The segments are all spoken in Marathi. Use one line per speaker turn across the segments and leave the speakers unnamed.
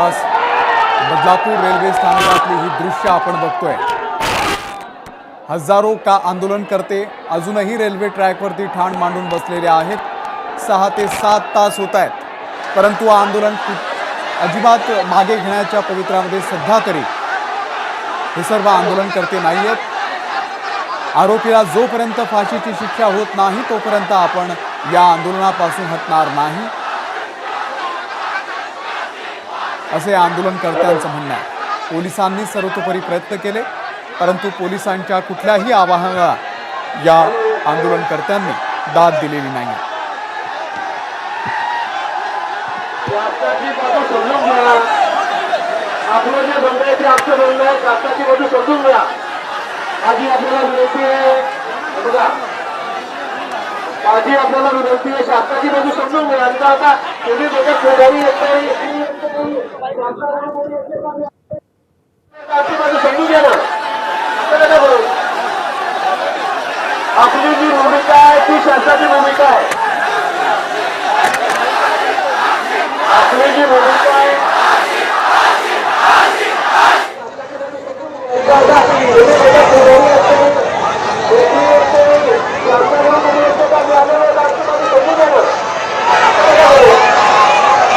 जवळपास बदलापूर रेल्वे स्थानकातली ही दृश्य आपण बघतोय. हजारो का आंदोलनकर्ते अजूनही रेल्वे ट्रॅकवरती ठाण मांडून बसलेले आहेत. सहा ते सात तास होत आहेत परंतु आंदोलन अजिबात मागे घेण्याच्या पवित्रामध्ये सध्या तरी हे सर्व आंदोलनकर्ते नाही आहेत आरोपीला जोपर्यंत फाशीची शिक्षा होत नाही तोपर्यंत आपण या आंदोलनापासून हटणार नाही. असे आंदोलनकर्त्यांचं म्हणणं आहे पोलिसांनी सर्वतोपरी प्रयत्न केले परंतु पोलिसांच्या कुठल्याही आवाहनाला या आंदोलनकर्त्यांनी दाद दिलेली नाही
आपलं जे बंद आहे ते आमचं बंद आहे बाजू समजून घ्या माझी आपल्याला विनंती आहे बघा माझी आपल्याला विनंती आहे शासनाची बाजू समजून घ्या आता तुम्ही बघा शेजारी येत नाही शासनाची बाजू समजून घ्या ना असं नका करू. आपली जी भूमिका आहे ती शासनाची भूमिका आहे आपली जी भूमिका आहे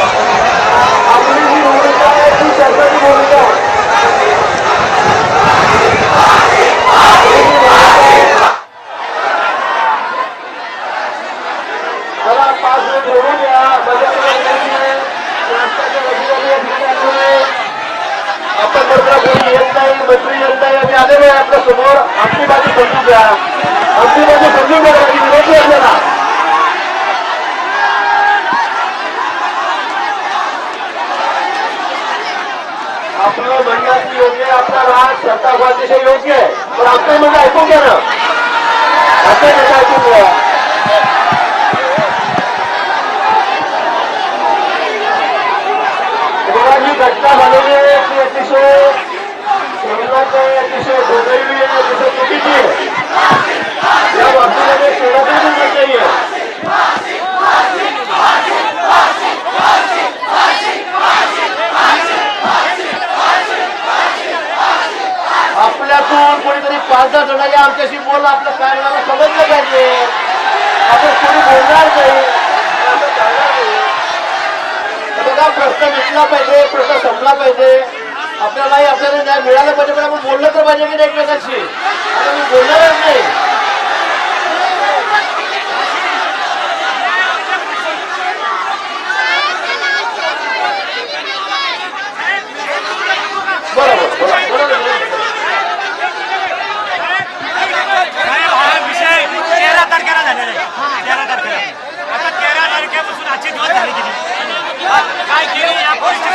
आपली जी भूमिका आहे ती शासनाची भूमिका आहे मला पाच मिनिट बोलू द्या माझ्याकडे विनंती आहे. नाश्त्याच्या वतीने या ठिकाणी आलो आहे. आपण बरोबर कोणी येत नाही मंत्री येत नाही. आम्ही आलेलो आहे आपल्यासमोर. आपली बाजू समजून घ्या आपली बाजू समजून घ्या माझी विनंती आहे आपल्याला आपलं म्हणणं अगदी योग्य आहे आपला राग संताप अतिशय योग्य आहे. पण आपलं म्हणणं ऐकून घ्या ना. आपलं म्हणणं ऐकून घ्या. बघा जी घटना झालेली आहे ती अतिशय शरीरात आहे अतिशय दुर्दैवी आहे अतिशय चुकीची आहे. या बाबतीमध्ये आपल्यातून कोणीतरी पाच दहा जण या आमच्याशी बोल आपलं काय मला समजलं पाहिजे. आपण कोणी बोलणार नाही. बघा प्रश्न मिटला पाहिजे प्रश्न संपला पाहिजे. आपल्यालाही आपल्याला न्याय मिळाला पाहिजे पण आपण बोललं तर पाहिजे की नाही एकमेकांशी आता मी बोलणारच नाही बरोबर बोला बोला ना, बोला
साहेब हा विषय तेरा तारखेला झालेला आहे तेरा तारखेला आता तेरा तारखेपासून आजचे दिवस झाले किती काय केली या पोलीस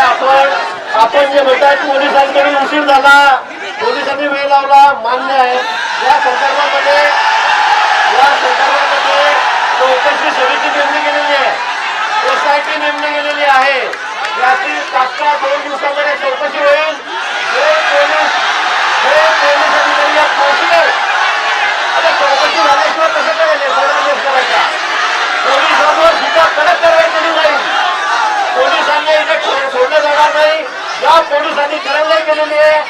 आपण आपण जे म्हणतात पोलिसांकडून उशीर झाला पोलिसांनी वेळ लावला मान्य आहे या संदर्भामध्ये या संदर्भामध्ये चौकशी समिती नेमली गेलेली आहे एसआयटी नेमली गेलेली आहे याची तात्काळ दोन दिवसामध्ये चौकशी होईल हे पोलीस हे पोलीस अधिकारी यात पोहोचले आता चौकशी झाल्याशिवाय कसं करेल सर्वांनी करायचा पोलिसांवर सुद्धा कडक कारवाई केली जाईल. पोलिसांना इथे सोडलं जाणार नाही. ज्या पोलिसांनी कारवाई केलेली आहे.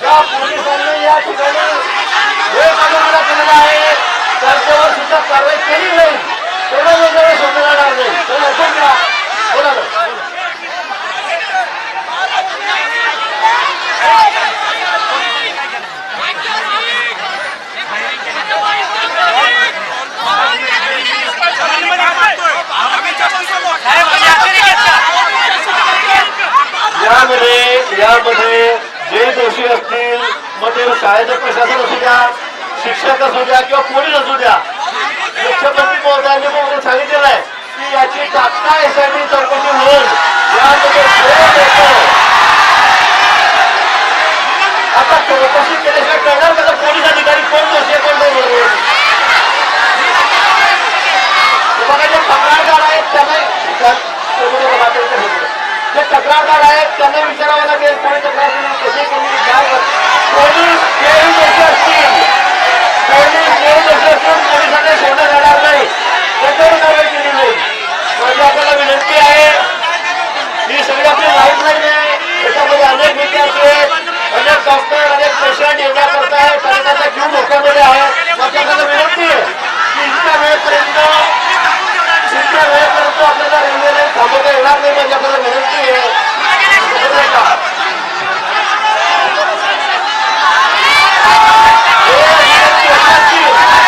त्या पोलिसांनी या ठिकाणी वेळ केलेला आहे. त्यांच्यावर सुद्धा कारवाई केली जाईल. तेवढं वगैरे सोडलं जाणार नाही. तर बोला ना
साहेब आम्ही आश्चर्य घेतलं.
यामध्ये यामध्ये जे दोषी असतील मग ते शाळेचं प्रशासन असू द्या शिक्षक असू द्या किंवा पोलीस असू द्या. मुख्यमंत्री महोदयांनी सांगितलेलं आहे की याची तात्काळ एसआयटी चौकशी होईल सादर करायची निवडून माझी आपल्याला विनंती आहे ही सगळी आपली लाईफ लाईन आहे. त्याच्यामध्ये अनेक विद्यार्थी अनेक संस्था अनेक पेशंट येण्या करता आहेत त्यांचा जीव धोक्यामध्ये आहे. माझी आपल्याला विनंती आहे की इतक्या वेळेपर्यंत इतक्या वेळेपर्यंत आपल्याला रेल्वेने थांबवता येणार नाही माझी आपल्याला विनंती आहे. Yeah.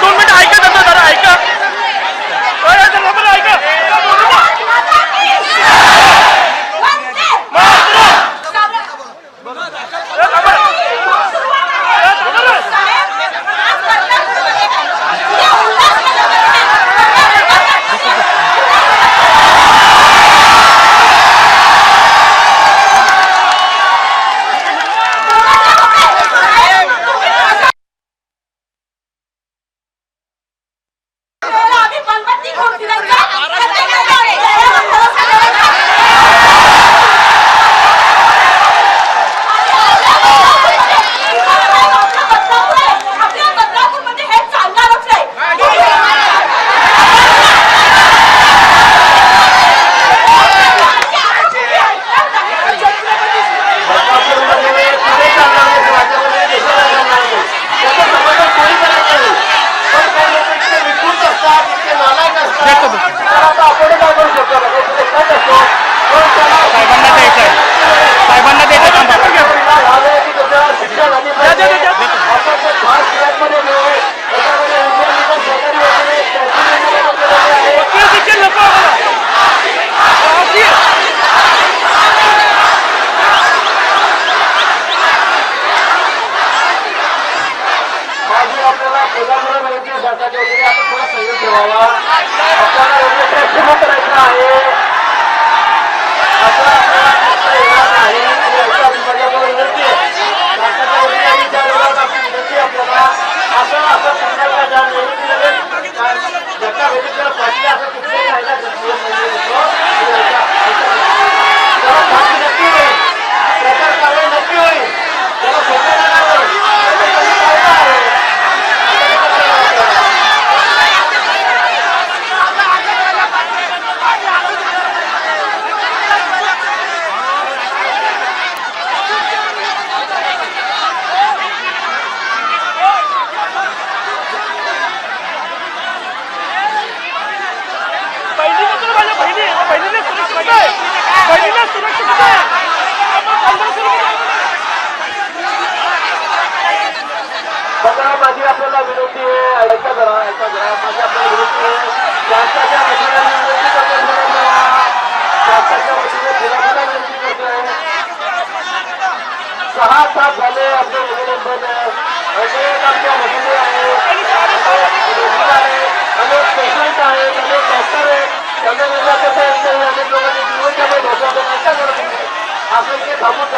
दोन मिनिट ऐका दादा ऐका なんだ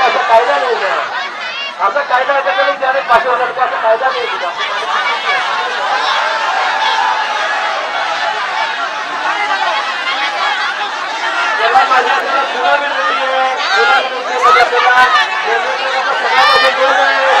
असा कायदा नाही असा कायदा त्याच्याकडे पाच वर्षाचा असा कायदा नाही त्याला माझ्या पुन्हा विनंती आहे पुन्हा विनंती सगळ्यामध्ये दोन आहे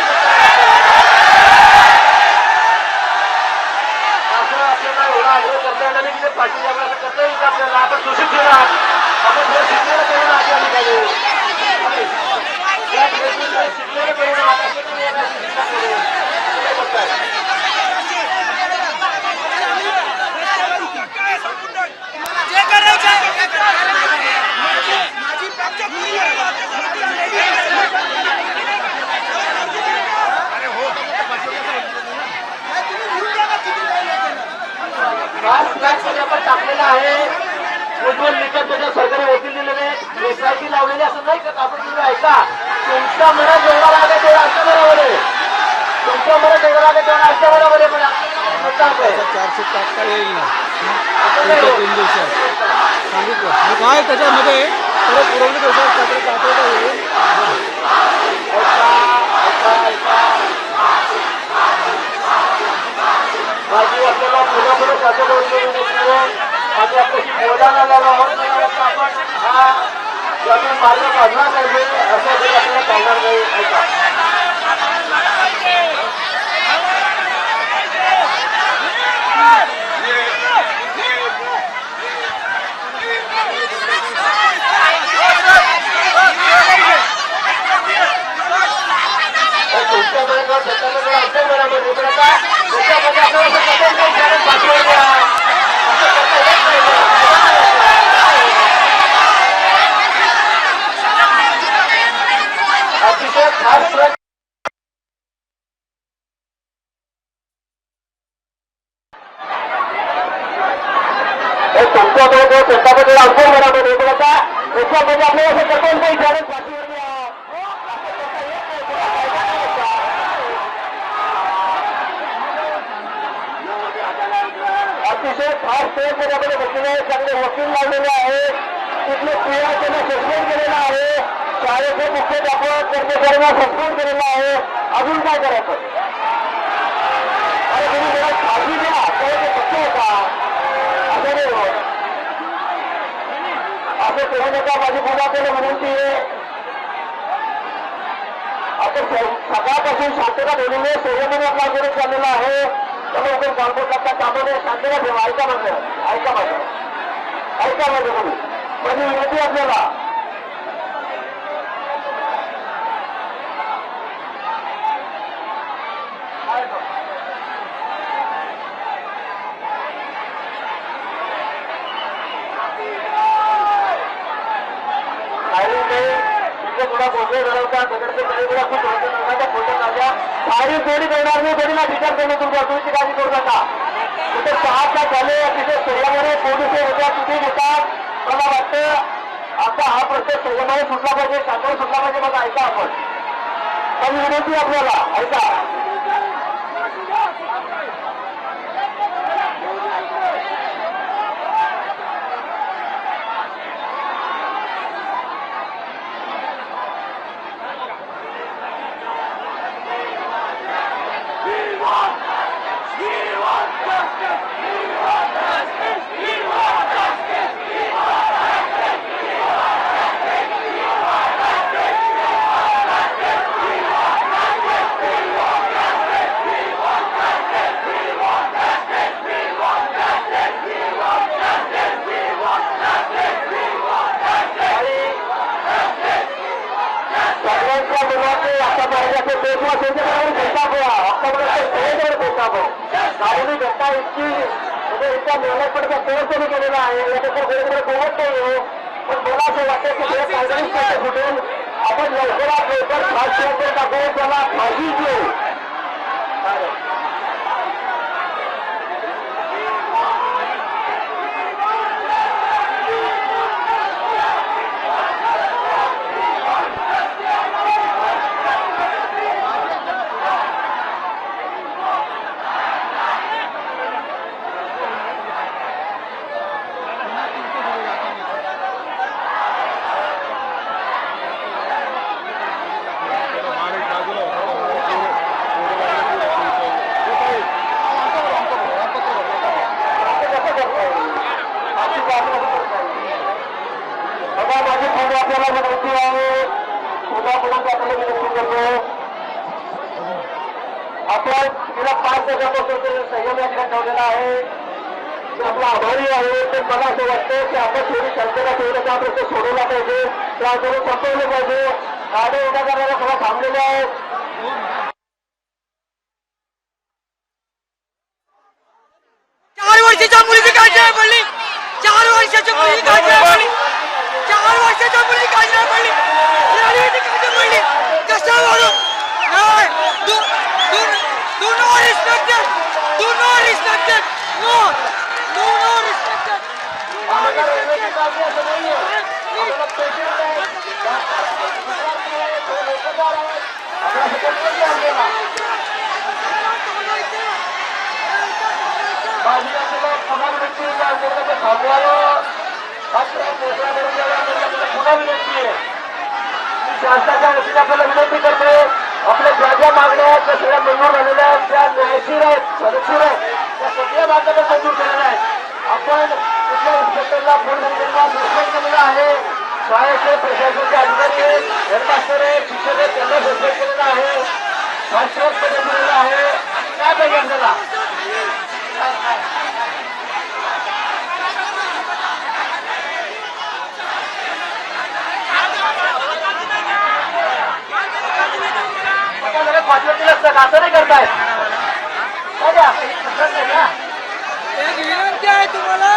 ते पाठी द्यावं असं करता येईल आपल्याला आपण सुशिक्षित केला आपण थोडं शिकलेलं करून आधी आली पाहिजे. शिकलेलं
करून माझी
प्राप्त टाकलेला आहे. उज्ज्वल निकट त्याच्या सरकारी वकील दिलेले एसआयटी लावलेली असं नाही का? आपण तुम्ही ऐका. तुमच्या मनात जेवढा लागेल तेवढा आमच्या बरोबर आहे तुमच्या मनात जेवढा लागेल तेवढा आमच्या बरोबर आहे. पण.
चारशे टाकता येईल ना.
असं.
तीन दिवसात. सांगितलं. काय त्याच्यामध्ये? थोडं पुरवणी दिवसात पाठवता येईल.
ऐका, ऐका, ऐका. माझी आपल्याला पुन्हा पुढे सादर करून देण्याची वेळ. माझी आपल्याशी बोलायला आलेलो आहोत मला वाटतं आपण हा यातून मार्ग काढला पाहिजे असं तरी आपल्याला चालणार नाही ऐका तुमच्या मनात स्वतःला आमच्या मनामध्ये उतरत आहे. तुमच्यामध्ये आपल्याला असं कसं काही कारण पाठवून द्या. असं करता येत नाही बा. अतिशय खास प्रश्न हे तुमच्या बरोबर स्वतःबद्दल आमच्या मनामध्ये उतरत होता त्याच्यामध्ये म्हणजे आपल्याला असं कसं काही कारण पाठवून द्या. अतिशय फार स्टेज त्याच्यामध्ये बसलेले आहे चांगले वकील लावलेले आहे. तिथले क्रिया त्यांना सस्पेंड केलेला आहे. शाळेचे मुख्य दाखवत कर्मचाऱ्यांना सस्पेंड केलेला आहे. अजून काय करायचं? अरे तुम्ही जरा खाजगी द्या त्याला पक्ष होता असं नाही होत. असं करू नका. माझी पुन्हा आपल्याला विनंती आहे. आपण सकाळपासून शांतता ठेवलेली संयमाने आपला आंदोलन चाललेला आहे. त्यामुळे आपण शकता करता कामाने ना ठेवा. ऐका माझं ऐका माझं ऐका माझं तुम्ही. म्हणजे माझी विनंती आपल्याला. काही नाही तिथे थोडा गोंधळ घडवता. दगडचे काही वेळा खूप काही जोडी देणार नाही तरी ना विचार करणं तुमच्या तुम्ही काळजी करू नका. तिथे सहा तास झाले तिथे संयमाने पोलीस होत्या तिथे घेतात मला वाटतं आता हा प्रश्न संयमाने सुटला पाहिजे शांतवर सुटला पाहिजे मला ऐका आपण. पण विनंती आपल्याला ऐका आणि सगळ्यांच्या मुलाचे आता महिन्याचे पेशवा त्यांच्याकडे भेटा पोहा आतापर्यंत सगळीकडे भेटा पो भेटा इतकी म्हणजे इतका मेहनतपणे प्रयत्न केलेला आहे. याच्यावर कोणीकडे बोलत नाही हो पण मला असं वाटतं की हे काँग्रेस पक्ष फुटून आपण लवकरात लवकर वगैरे टाकून त्याला फाशी देऊ बघा माझी पुढे आपल्याला विनंती आहे पुन्हा पुन्हा आपल्याला विनंती करतो आपण गेल्या पाच वर्षापासून ते संयम या ठिकाणी ठेवलेला आहे ते आपला आभारी आहे पण मला असं वाटतं की आपण थोडी शांतता ठेवलं त्या प्रश्न सोडवला पाहिजे ते आंदोलन संपवलं पाहिजे. गाड्या उभ्या करायला थोडा थांबलेल्या आहेत.
चार वर्षाच्या मुलीची काळजी नाही पडली. चार वर्षाच्या मुलीची काळजी नाही पडली. चार वर्षाच्या मुलीची काळजी नाही पडली. काळजी do not respect do not respect no.
काळजी असं नाहीये आम्हाला पेशंट आहे विद्यार्थी आहे, तो नोकरदार आहे. आम्हाला सगळं माहिती आहे आपल्याला. माझी आपल्याला पुन्हा विनंती आहे की आपल्याला ते थांबवावं हा त्रास मोकळा करून द्यावा आपल्याला आपल्याला पुन्हा विनंती आहे मी शासनाच्या वतीने आपल्याला विनंती करतो आपल्या ज्या ज्या मागण्या आहेत त्या सगळ्या मंजूर झालेल्या आहेत त्या न्यायशीर आहेत सदस्यीर आहेत त्या सगळ्या मागण्या पण मंजूर केलेल्या आहेत आपण कुठल्या इन्स्पेक्टरला फोन नंबरला सस्पेंड केलेला आहे शाळेचे प्रशासनाचे अधिकारी आहेत हेडमास्टर आहेत शिक्षक आहेत त्यांना सस्पेंड केलेलं आहे फास्ट्रॅकमध्ये दिलेलं आहे काय पाहिजे आपल्याला पाठवतील असतं का? असं नाही करतायत काय द्या?
माहिती आहे तुम्हाला?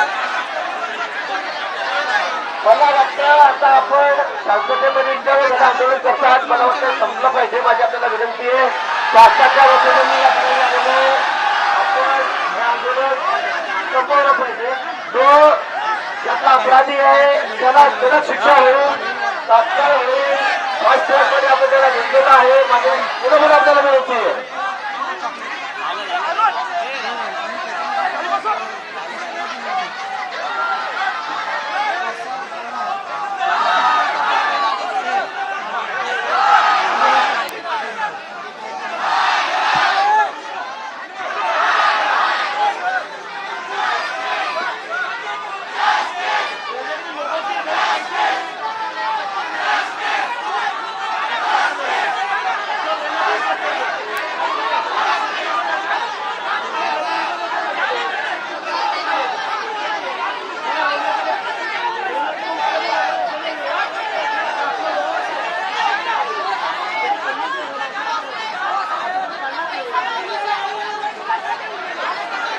मला वाटतं आता आपण शांततेमध्ये आंदोलन आंदोलन करतात मला वाटतं संपलं पाहिजे. माझी आपल्याला विनंती आहे शासनाच्या वतीने मी आपल्याला आलेलो आपण हे आंदोलन संपवलं पाहिजे. जो ज्याचा अपराधी आहे त्याला कडक शिक्षा होईल तात्काळ होईल फास्ट आपण त्याला घेतलेला आहे. माझे बरोबर आपल्याला विनंती आहे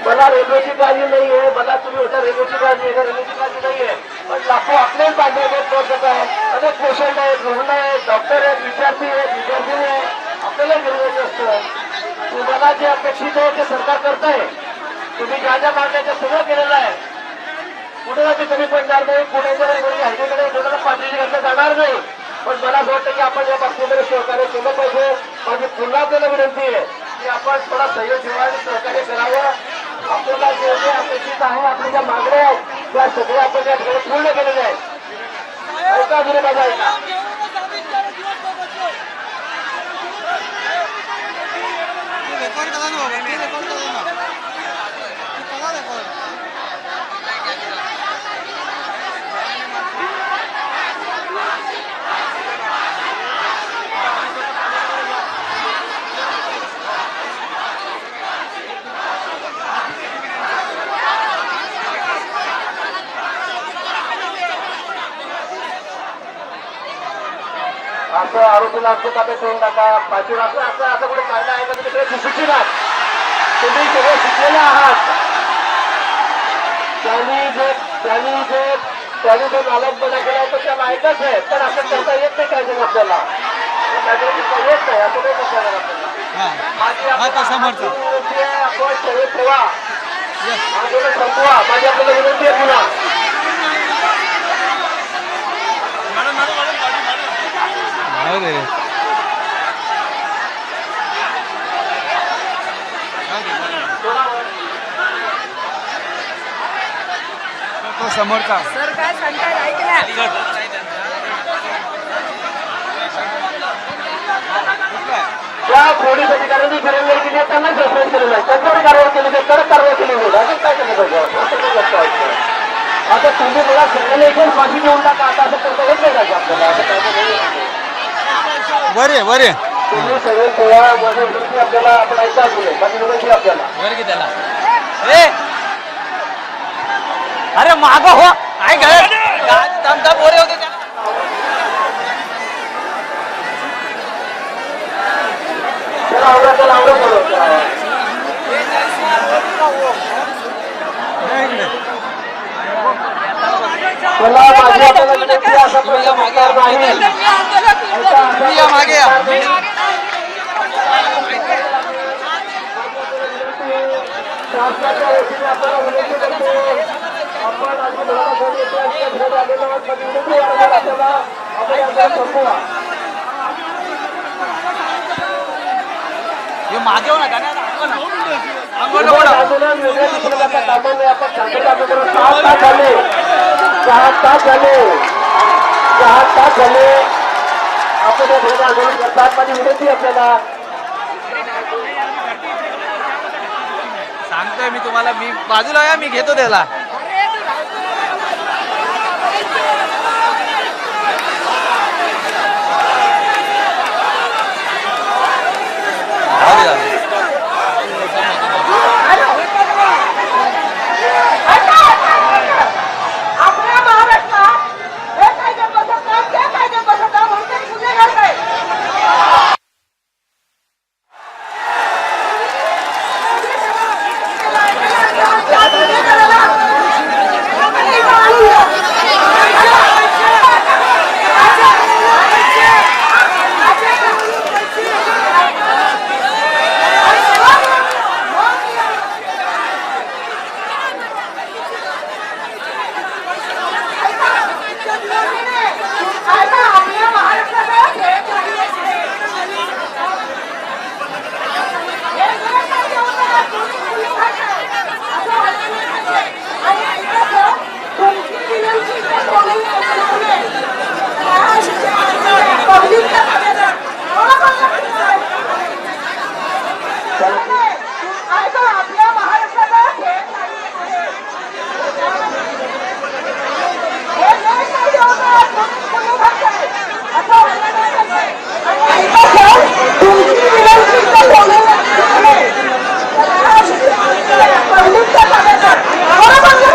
मला रेल्वेची काळजी नाहीये मला तुम्ही होता रेल्वेची काळजी आहे रेल्वेची काळजी नाहीये पण लाखो आपलेच बांधलेले पोहोचत आहेत अनेक पेशंट आहेत रुग्ण आहेत डॉक्टर आहेत विद्यार्थी आहेत विद्यार्थी आहेत आपल्याला गिरवायचं असतं तुम्हाला जे अपेक्षित आहे ते सरकार करत आहे तुम्ही ज्या ज्या मागण्या सगळं केलेलं आहे कुठे ते कमी पडणार नाही कुणाच्या कोणी हल्लीकडे कोणाला पाठीची घातलं जाणार नाही. पण मला असं वाटतं की आपण या बाबतीमध्ये सहकार्य केलं पाहिजे. माझी पुन्हा आपल्याला विनंती आहे की आपण थोडा सहयोग ठेवा आणि सहकार्य करावं. आपल्याला जे जे अपेक्षित आहे आपल्या ज्या मागण्या आहेत त्या सगळ्या आपण या ठिकाणी पूर्ण केलेल्या आहेत. ऐका अजून माझा ऐका.
रेकॉर्ड करा ना बाबा ते रेकॉर्ड करा ना ते करा रेकॉर्ड
असं आरोपीला असं ताब्यात ठेवून टाका पाचवी असं असं असं कुठे कायदा आहे. का तुम्ही सगळे सुशिक्षित तुम्ही सगळे शिकलेले आहात. त्यांनी जे त्यांनी जे त्यांनी जो नालकपणा केला होता त्या माहीतच आहे. पण असं करता येत नाही कायदे आपल्याला. येत नाही असं नाही करता येणार आपल्याला? माझी
तो समर्थ.
आपल्याला विनंती आहे आपण ठेवा. संपवा. माझी आपल्याला विनंती आहे पुन्हा.
जाऊ दे रे तो समोरचा
सर काय सांगताय ऐकल्या
ज्या पोलीस अधिकाऱ्यांनी फिरवली केली आहे त्यांना सस्पेंड केलेलं आहे त्यांच्यावर कारवाई केली जाईल कडक कारवाई केली जाईल अजून काय केलं पाहिजे असं. आता तुम्ही मला सगळ्याला एक फाशी देऊन टाका आता असं करता येत नाही राजे आपल्याला असं काय
त्याला. ए! अरे माग हो. काय दमदा बोरे होते त्या
त्याला आवडत त्याला आवडत बोलवतो. त्याला माझी आपल्याला विनंती आहे, असा प्रकार होणार नाही
मी आंदोलन
ऐका, असा
या मागे या.
प्रकार नाही. शासनाच्या वतीने आपल्याला विनंती करतो आपण आधी मुलाखत येते आणि त्या घरी आलेलो आहोत. पण विनंती वारंवार आपल्याला आपण आपल्याला संपवा उभं आंदोलन वेगळ्या दिशेने जाता कामा नये. आपण शांतता आंदोलन सहा तास झाले चार तास झाले. चार तास झाले. आपण या ठिकाणी आंदोलन करतात माझी विनंती आपल्याला.
सांगतोय मी तुम्हाला मी बाजूला या मी घेतो त्याला. Hadi abi जाऊ दे.
आपल्या महाराष्ट्रात हे कायदे बसवतात ते कायदे बसवतात म्हणून ते गुन्हेगार नाही आता आपल्या महाराष्ट्रात हे कायदे हे जे कायदे होतात, तुम्ही गुन्हेगार नाही. असं व्हायला नाही पाहिजे. आणि ऐकायचं, तुमची विनंती तर कोणी ऐकणार नाही. पब्लिकच्या सभेला. बरोबर ना? ऐका, आपल्या महाराष्ट्रात हे कायदे आहेत. हे जे कायदे होतात, तुम्ही गुन्हेगार नाही. असं व्हायला नाही पाहिजे. आणि ऐकायचं, तुमची विनंती तर कोणी ऐकणार नाही. पब्लिकच्या सभेला. बरोबर ना?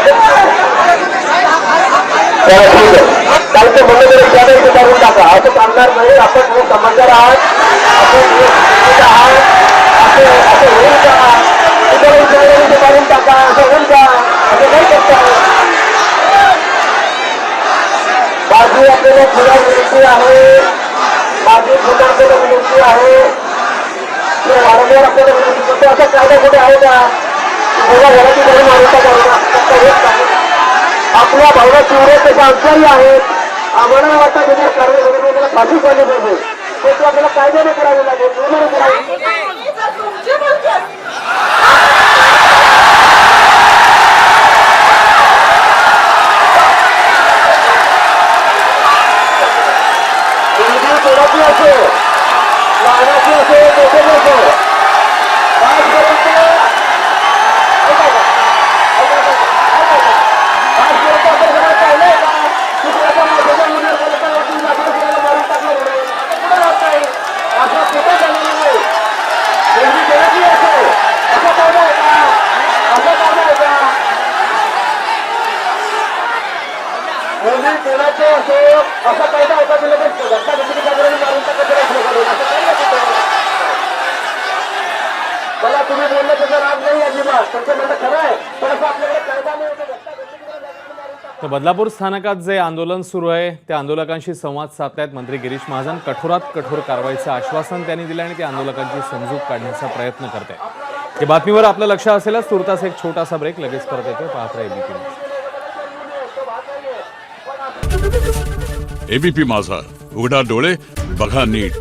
कालचं म्हणलं तरी त्यावेळी करून टाका असं चालणार नाही आपण तुम्ही समजदार आहात आपण व्यवस्थित आहात असं असं होईल का तुम्हाला विचारलं आहात. मारून टाका. असं होईल का असं नाही करता. माझी आपल्याला पुन्हा विनंती आहे. माझी पुन्हा आपल्याला विनंती आहे. वारंवार आपल्याला विनंती करतो. असा कायदा कुठे आहे का? जेव्हा घराची घरी मारून टाका. आपल्या भावना तीव्र त्याच्या अडचणी आहेत. आम्हाला वाटतं त्याच्या कारवाई वगैरे त्याला फाशी पाहिजे पाहिजे ते आपल्याला कायद्याने करावे लागेल नियमाने करावे लागेल.
तुमची मुलगी आहे.
मुलगी कोणाची असो लहानाची असो मोठ्याची असो आजपर्यंत ऐका का? ऐका का? ऐका का? आजपर्यंत आपण सगळं पाहिलंय का? की कोणाच्या माणसाच्या मुलीवर कोणाच्या वरती लाकडं फिरायला मारून टाकलं म्हणून? आता कुठं राहत नाही. असं कुठं झालेलं नाही. मुलगी कोणाची असो असं कायदा आहे का असं कायदा आहे का मुली कोणाचे असो असा कायदा होता की लगेच घटना घटनेची तक्रारी मारून टाकायचं नाही लोकांनी. असं काही नाही तिथं. मला तुम्ही बोललं त्याचा राग नाही अजिबात तुमचं म्हणणं खरं आहे पण असं आपल्याकडे कायदा नाही होता घटना घटनेची तक्रारी मारून टाकायचं.
तर बदलापूर स्थानकात जे आंदोलन सुरू आहे त्या आंदोलकांशी संवाद साधतायत मंत्री गिरीश महाजन. कठोरात कठोर कारवाईचं आश्वासन त्यांनी दिलं आणि त्या आंदोलकांची समजूत काढण्याचा प्रयत्न करत आहेत या बातमीवर आपलं लक्ष असेलच. तुर्तास एक छोटासा ब्रेक. लगेच परत येतो पाहत एबीपी
एबीपी माझा. उघडा डोळे बघा नीट.